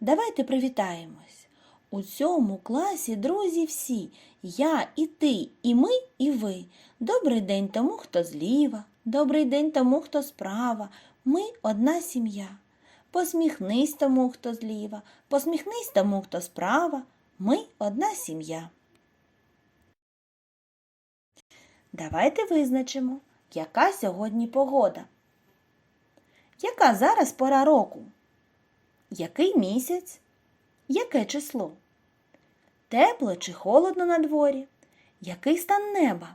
Давайте привітаємось. У цьому класі друзі всі. Я і ти, і ми, і ви. Добрий день тому, хто зліва, добрий день тому, хто справа. Ми одна сім'я. Посміхнись тому, хто зліва, посміхнись тому, хто справа. Ми одна сім'я. Давайте визначимо, яка сьогодні погода. Яка зараз пора року? Який місяць? Яке число? Тепло чи холодно на дворі? Який стан неба?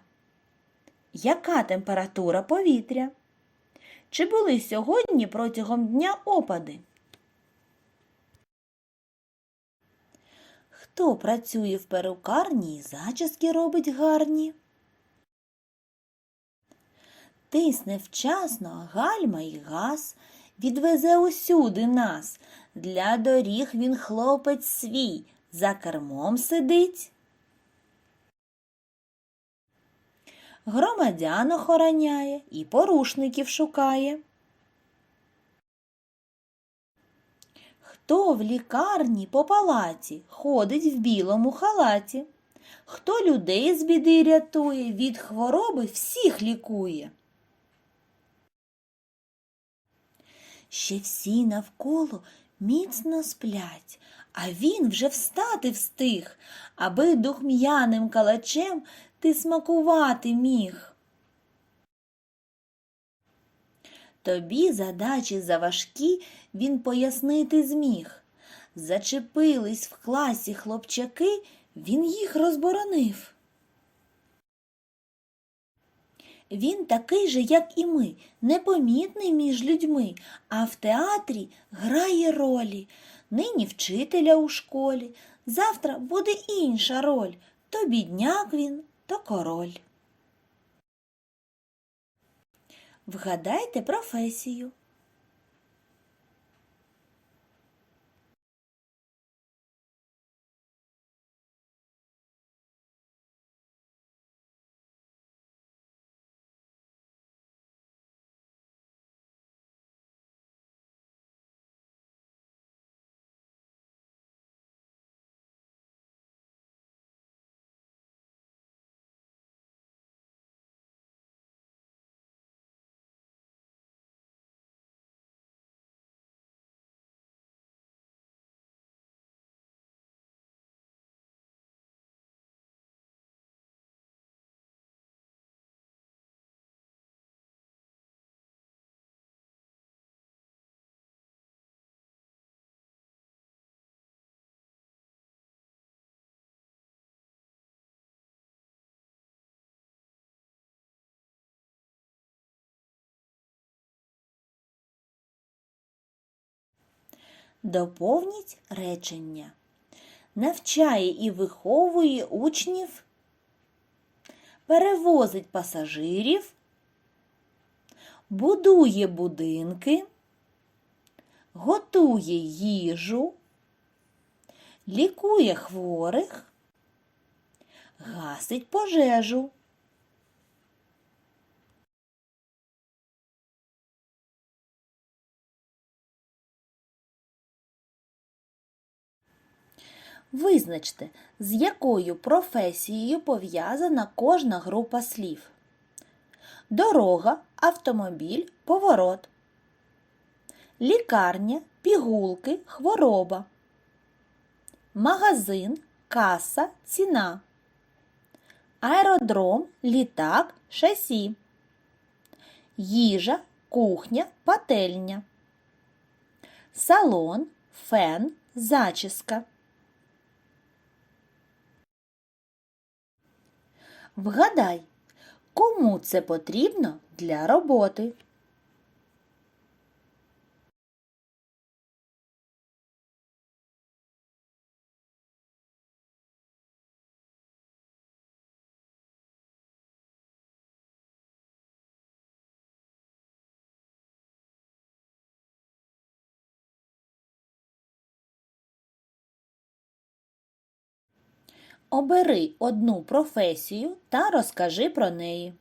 Яка температура повітря? Чи були сьогодні протягом дня опади? Хто працює в перукарні і зачіски робить гарні? Тисне вчасно гальма й газ, відвезе усюди нас. Для доріг він хлопець свій, за кермом сидить. Громадян охороняє і порушників шукає. Хто в лікарні по палаті ходить в білому халаті? Хто людей з біди рятує, від хвороби всіх лікує? Ще всі навколо міцно сплять, а він вже встати встиг, аби духм'яним калачем ти смакувати міг. Тобі задачі заважкі він пояснити зміг. Зачепились в класі хлопчаки, він їх розборонив. Він такий же, як і ми, непомітний між людьми, а в театрі грає ролі. Нині вчителя у школі, завтра буде інша роль. То бідняк він, то король. Вгадайте професію. Доповніть речення. Навчає і виховує учнів, перевозить пасажирів, будує будинки, готує їжу, лікує хворих, гасить пожежу. Визначте, з якою професією пов'язана кожна група слів. Дорога, автомобіль, поворот. Лікарня, пігулки, хвороба. Магазин, каса, ціна. Аеродром, літак, шасі. Їжа, кухня, пательня. Салон, фен, зачіска. Вгадай, кому це потрібно для роботи? Обери одну професію та розкажи про неї.